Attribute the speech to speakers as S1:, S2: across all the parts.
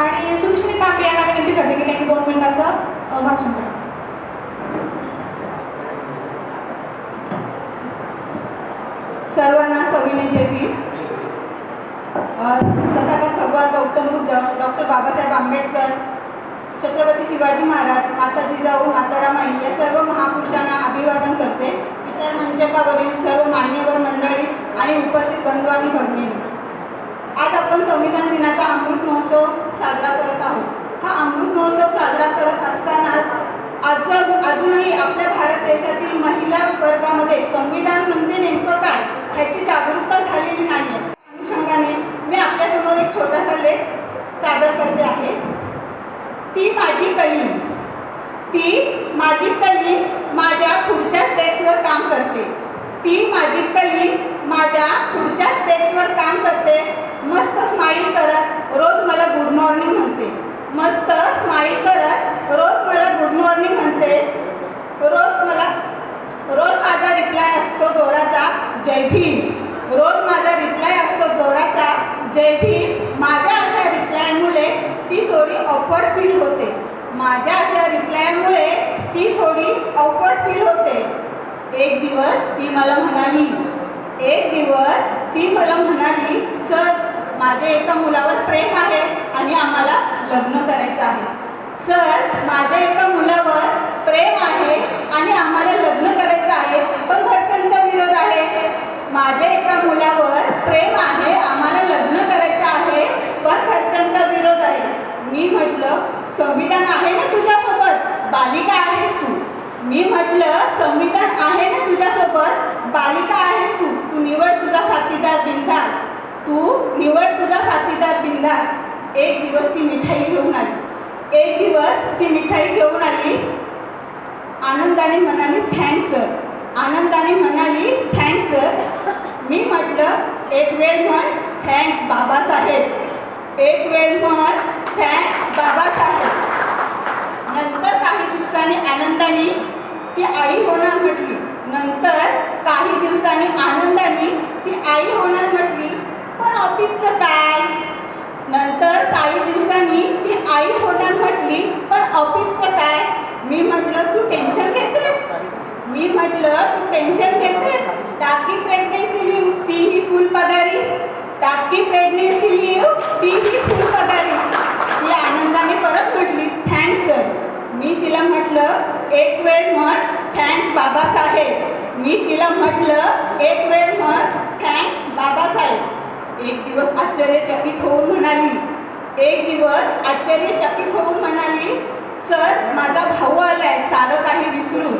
S1: आणि सुश्री तांबे यांना विनंती करते की त्यांनी दोन मिनिटाचं भाषण करा.
S2: सर्वांना सविनय देवी तथागत भगवान गौतम बुद्ध डॉक्टर बाबासाहेब आंबेडकर छत्रपती शिवाजी महाराज माता जिजाऊ माता रमाई या सर्व महापुरुषांना अभिवादन करते. इतर मंचकावरील सर्व मान्यवर मंडळी आणि उपस्थित बंधू आणि भगिनी. आज आपण संविधान दिनाचा अमृत महोत्सव साजरा करत आहोत. हा अमृत महोत्सव साजरा करत असताना आज अजूनही आपल्या भारत देशातील महिला वर्गामध्ये संविधान म्हणजे नेमकं काय ह्याची जागरूकता झालेली नाही आहे अनुषंगाने मी आपल्यासमोर एक छोटासा लेख सादर करते आहे. ती माझी कली ती माझी कळी माझ्या पुढच्या स्टेप्सवर काम करते. ती माझी कली माझ्या पुढच्या स्टेजवर काम करते. मस्त स्माईल करत रोज मला गुड मॉर्निंग म्हणते. मस्त स्माईल करत रोज मला गुड मॉर्निंग म्हणते. रोज मला रोज माझा रिप्लाय असतो जोराचा जय भीम. रोज माझा रिप्लाय असतो जोराचा जय भीम. माझ्या अशा रिप्लायमुळे ती थोडी ऑफर्ड फील होते. माझ्या अशा रिप्लायमुळे ती थोडी ऑफर्ड फील होते. एक दिवस ती मला म्हणाली एक दिवस ती मला म्हणाली सर माझे एका मुलावर प्रेम आहे आणि आम्हाला लग्न करायचं आहे. सर माझ्या एका मुलावर प्रेम आहे आणि आम्हाला लग्न करायचं आहे पण घरच्यांचा विरोध आहे. माझ्या एका मुलावर प्रेम आहे आम्हाला लग्न करायचं आहे पण घरच्यांचा विरोध आहे. मी म्हटलं संविधान आहे ना तुझ्यासोबत? बालिका आहेस तू. मी म्हटलं संविधान आहे ना तुझ्यासोबत? बालिका आहेस तू. तू निवड तुझा साथीदार बिंदास तू निवड तुझा साथीदार बिंदास एक दिवस ती मिठाई घेऊन आली. एक दिवस ती मिठाई घेऊन आली. आनंदाने म्हणाली थँक्स सर आनंदाने म्हणाली थँक्स सर मी म्हटलं एक वेळ म्हण थँक्स बाबासाहेब. एक वेळ म्हण थँक्स बाबासाहेब. नंतर काही दिवसांनी आनंदाने आई होणार म्हटली. नंतर काही दिवसांनी आनंदाने ती आई होणार म्हटली. पण ऑफिसचं काय? नंतर काही दिवसांनी ती आई होणार म्हटली. पण ऑफिसचं काय? मी म्हटलं तू टेन्शन घेतेस? मी म्हटलं तू टेन्शन घेतेस? टाकी प्रेग्नेन्सी लिव तीही फुल पगारी? टाकी प्रेग्नेन्सी लिव तीही फुल पगारी ती आनंदाने परत म्हटली थँक्स सर मी तिला म्हटलं एक वेळ म्हण थँक्स बाबासाहेब. मी तिला म्हटलं एक वेळ म्हण. थँक्स बाबासाहेब. एक दिवस आश्चर्यचकित होऊन म्हणाली एक दिवस आश्चर्यचकित होऊन म्हणाली सर माझा भाऊ आलाय सारं काही विसरून.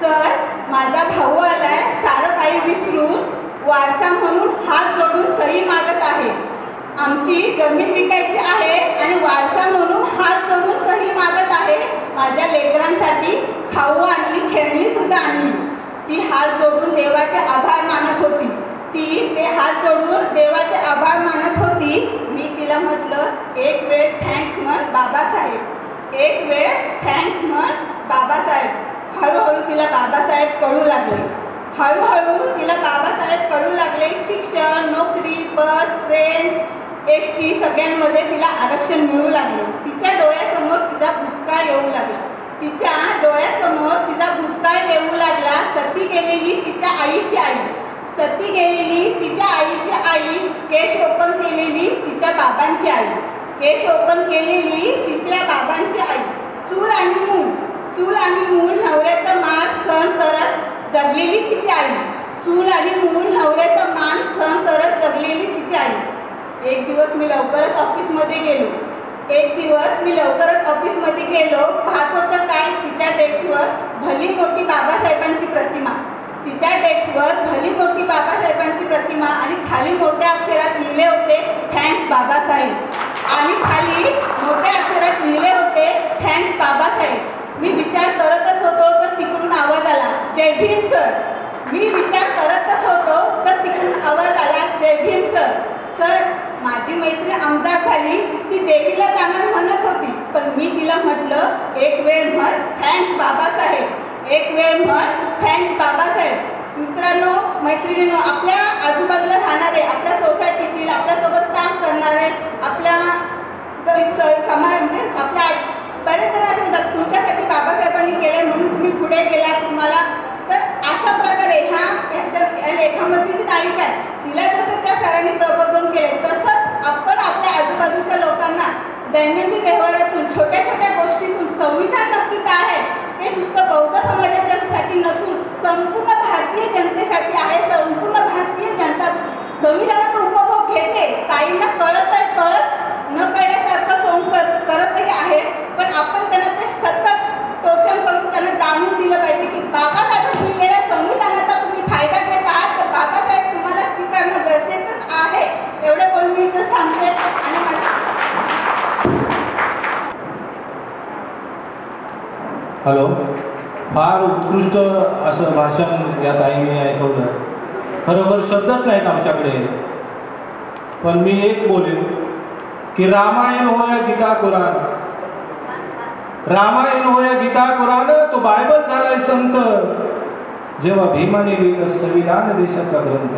S2: सर माझा भाऊ आलाय सारं काही विसरून. वारसा म्हणून हात जोडून सही मागत आहे. आमची जमीन विकायची आहे आणि वारसा म्हणून हात जोडून सही मागत आहे. माझ्या लेकर लेकरांसाठी खाऊ आणली खेळणी सुद्धा आणली ती हात जोडून देवाचे आभार मानत होती. ती ते हात जोडून देवाचे आभार मानत होती. मी तिला म्हटलं एक वेळ थँक्स म्हण बाबासाहेब. एक वेळ थँक्स म्हण बाबासाहेब. हळूहळू तिला बाबासाहेब कळू लागले. हळूहळू तिला बाबासाहेब कळू लागले. शिक्षण नोकरी बस ट्रेन एस टी सगळ्यांमध्ये तिला आरक्षण मिळू लागले. तिच्या डोळ्यासमोर तिचा भूतकाळ येऊ लागला. तिच्या डोळ्यासमोर तिचा भूतकाळ येऊ लागला. सती गेलेली तिच्या आईची आई. सती गेलेली तिच्या आईची आई. केश ओपन केलेली तिच्या बाबांची आई. केश ओपन केलेली तिच्या बाबांची आई. चूल आणि मूल. चूल आणि मूल नवऱ्याचा मान सहन करत जगलेली तिची आई. चूल आणि मूल नवऱ्याचा मान सहन करत जगलेली तिची आई. एक दिवस मी लवकरच ऑफिसमध्ये गेलो. एक दिवस मी लवकरच ऑफिसमध्ये गेलो पाहत होतं काय? तिच्या डेस्कवर भली मोठी बाबासाहेबांची प्रतिमा. तिच्या डेस्कवर भली मोठी बाबासाहेबांची प्रतिमा आणि खाली मोठ्या अक्षरात लिहिले होते थँक्स बाबासाहेब. आणि खाली मोठ्या अक्षरात लिहिले होते थँक्स बाबासाहेब. मी विचार करतच होतो तर तिकडून आवाज आला जय भीम सर मी विचार करतच होतो तर तिकडून आवाज आला जय भीम सर सर माझी मैत्रीण आमदार झाली ती देवीला जाणार म्हणत होती. पण मी तिला म्हटलं एक वेळ म्हण थँक्स बाबासाहेब. एक वेळ म्हण थँक्स बाबासाहेब. मित्रांनो मैत्रिणींनो आपल्या आजूबाजूला राहणारे आपल्या सोसायटीतील आपल्यासोबत काम करणारे आपल्या स- समाज म्हणजे आपल्या बरेच जण असतात तुमच्यासाठी बाबासाहेब दैनंदिन व्यवहारातून छोट्या छोट्या गोष्टीतून संविधान नक्की काय आहे ते नुसतं बौद्ध समाजाच्यासाठी नसून संपूर्ण भारतीय जनतेसाठी आहे. संपूर्ण भारतीय जनता संविधानाचा उपभोग घेते.
S3: हॅलो. फार उत्कृष्ट असं भाषण या ताईने ऐकवलं. खरोखर शब्दच नाहीत आमच्याकडे. पण मी एक बोलेन की रामायण हो या गीता कुराण रामायण हो या गीता कुराण तो बायबल झालाय संत. जेव्हा भीमाने लिहिलं संविधान देशाचा ग्रंथ.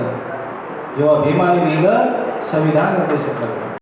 S3: जेव्हा भीमाने लिहिलं संविधान देशाचा ग्रंथ.